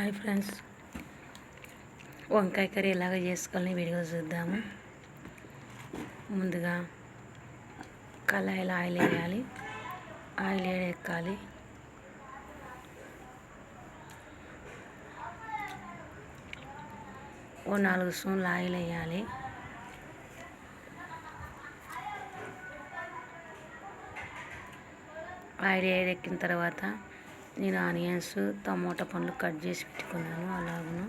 Hi friends. వంకాయ curry ఎలాగ చేసుకోవాలని వీడియో చూద్దాము. ముందుగా కళాయిలో ఆయిల్ వేయాలి. ఆయిల్ ఎక్కాలి ఓ నాలుగు స్పూన్లు ఆయిల్ వేయాలి. ఆయిల్ ఎక్కిన తర్వాత నేను ఆనియన్స్ టమోటా పండ్లు కట్ చేసి పెట్టుకున్నాను. అలాగను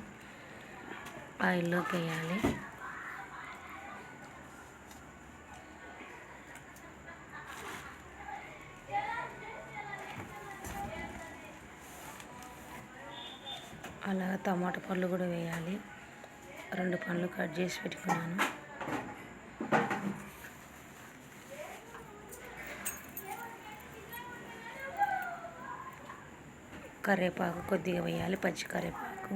ఆయిల్లోకి వేయాలి. అలా టమాటా పళ్ళు కూడా వేయాలి. రెండు పండ్లు కట్ చేసి పెట్టుకున్నాను. కరివేపాకు కొద్దిగా వేయాలి పచ్చి కరివేపాకు.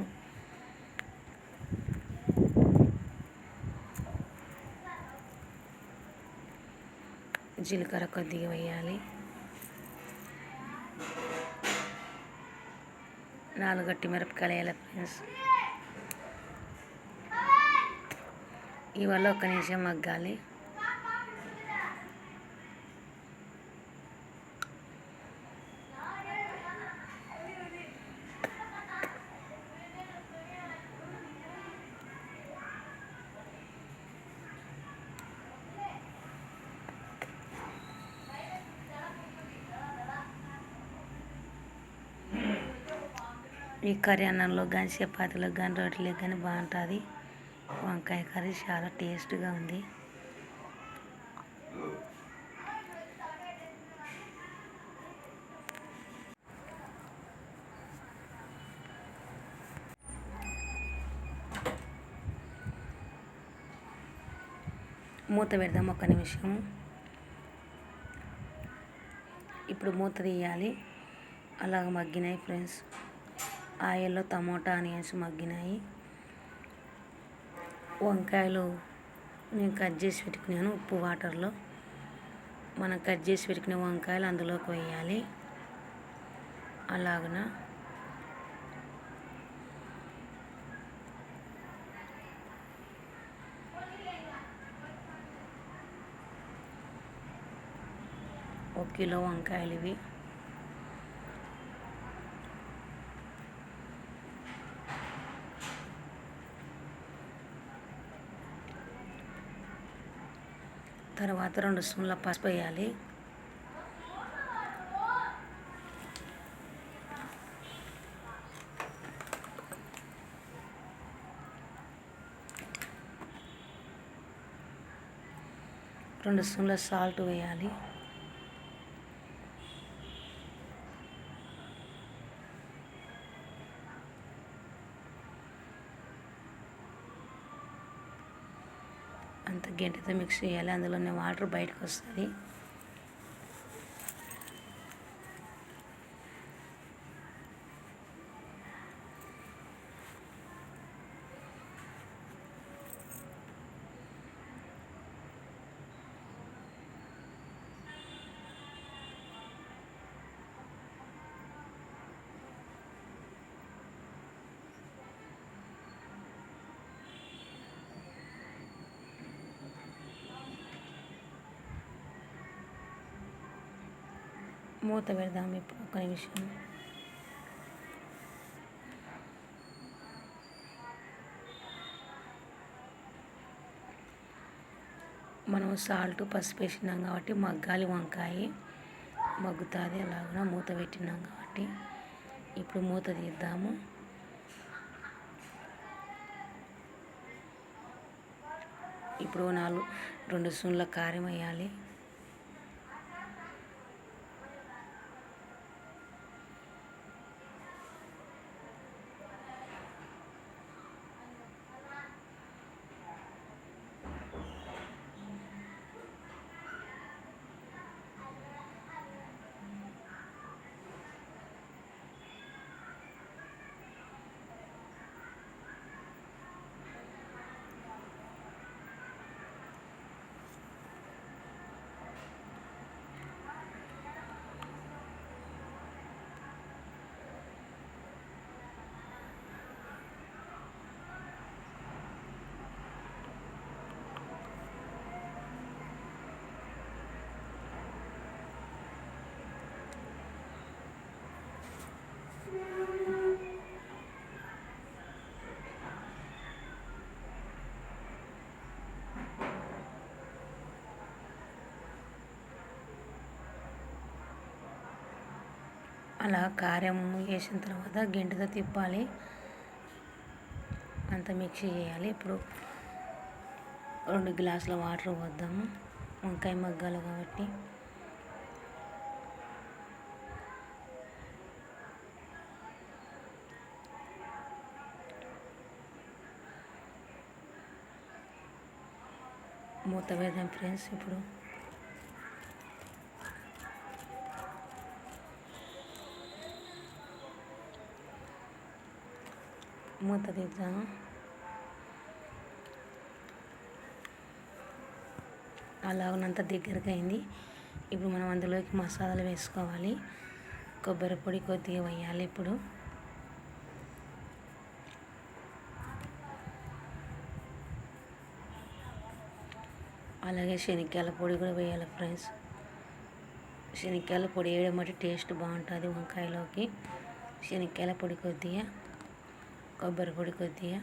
జీలకర్ర కొద్దిగా వేయాలి. నాలుగు గట్టి మిరపకాయలు వేయాలి ఫ్రెండ్స్. ఇవాళ ఒక నిమిషం మగ్గాలి. ఈ కర్రీ అన్నంలో కానీ చపాతీలో కానీ రొట్టెలకు కానీ బాగుంటుంది. వంకాయ కర్రీ చాలా టేస్ట్గా ఉంది. మూత పెడదాం ఒక నిమిషం. ఇప్పుడు మూత తీయాలి. అలాగ మగ్గినాయి ఫ్రెండ్స్. ఆయిల్లో టమోటా ఆనియన్స్ మగ్గినాయి. వంకాయలు నేను కట్ చేసి పెట్టుకున్నాను ఉప్పు వాటర్లో. మనం కట్ చేసి పెట్టుకునే వంకాయలు అందులోకి వేయాలి. అలాగన? ఒక కిలో వంకాయలు ఇవి. తర్వాత రెండు స్పూన్ల పసుపు వేయాలి. రెండు స్పూన్ల సాల్ట్ వేయాలి. అంత మిక్స్ చేయాలి. అందులోనే వాటర్ బయటకు వస్తుంది మూత పెడదాం ఇప్పుడు ఒక నిమిషం. మనం సాల్ట్ పసుపు వేసినాం కాబట్టి మగ్గాలి వంకాయ. మగ్గుతుంది అలాగా మూత పెట్టినాం కాబట్టి. ఇప్పుడు మూత తీద్దాము. ఇప్పుడు నాలుగు రెండు సూన్ల కారం వేయాలి. అలా కారం వేసిన తర్వాత గెంటతో తిప్పాలి. అంత మిక్స్ చేయాలి. ఇప్పుడు రెండు గ్లాసుల వాటర్ పోద్దాము. వంకాయ మగ్గాలి కాబట్టి. మూత వేద్దాం ఫ్రెండ్స్. ఇప్పుడు మూత తీద్దాము అలా ఉన్నంత దగ్గరగా అయింది ఇప్పుడు మనం అందులోకి మసాలాలు వేసుకోవాలి. కొబ్బరి పొడి కొద్దిగా వేయాలి ఇప్పుడు. అలాగే శనక్కాయల పొడి కూడా వేయాలి ఫ్రెండ్స్. శనక్కాయల పొడి వేయడం బట్టి టేస్ట్ బాగుంటుంది వంకాయలోకి. శనక్కాయల పొడి కొద్దిగా. కొబ్బరి పొడి కొద్దిగా.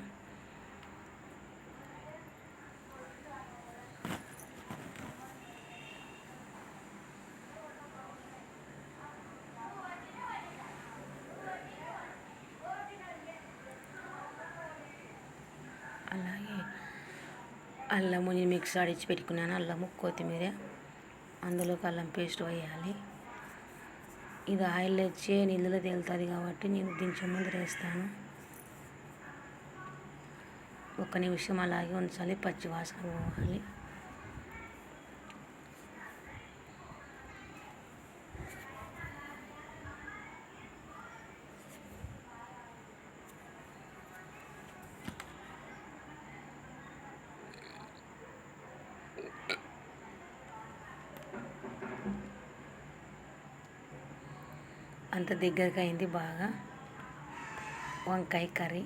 అలాగే అల్లము నేను మిక్స్ ఆడిచ్చి పెట్టుకున్నాను అల్లము కొత్తిమీర. అందులోకి అల్లం పేస్ట్ వేయాలి. ఇది ఆయిల్ వచ్చే నీళ్ళలో తేలుతుంది కాబట్టి నేను దించే ముందు వేస్తాను. ఒక నిమిషం అలాగే ఉంచాలి పచ్చి వాసన పోవాలి. అంత దగ్గరకు అయింది బాగా. వంకాయ కర్రీ.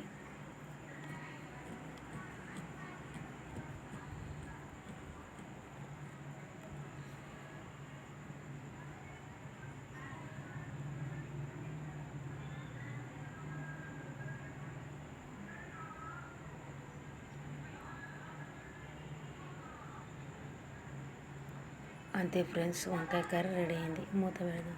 అంతే ఫ్రెండ్స్ వంకాయ కర్రీ రెడీ అయింది. మూత పెడదాం.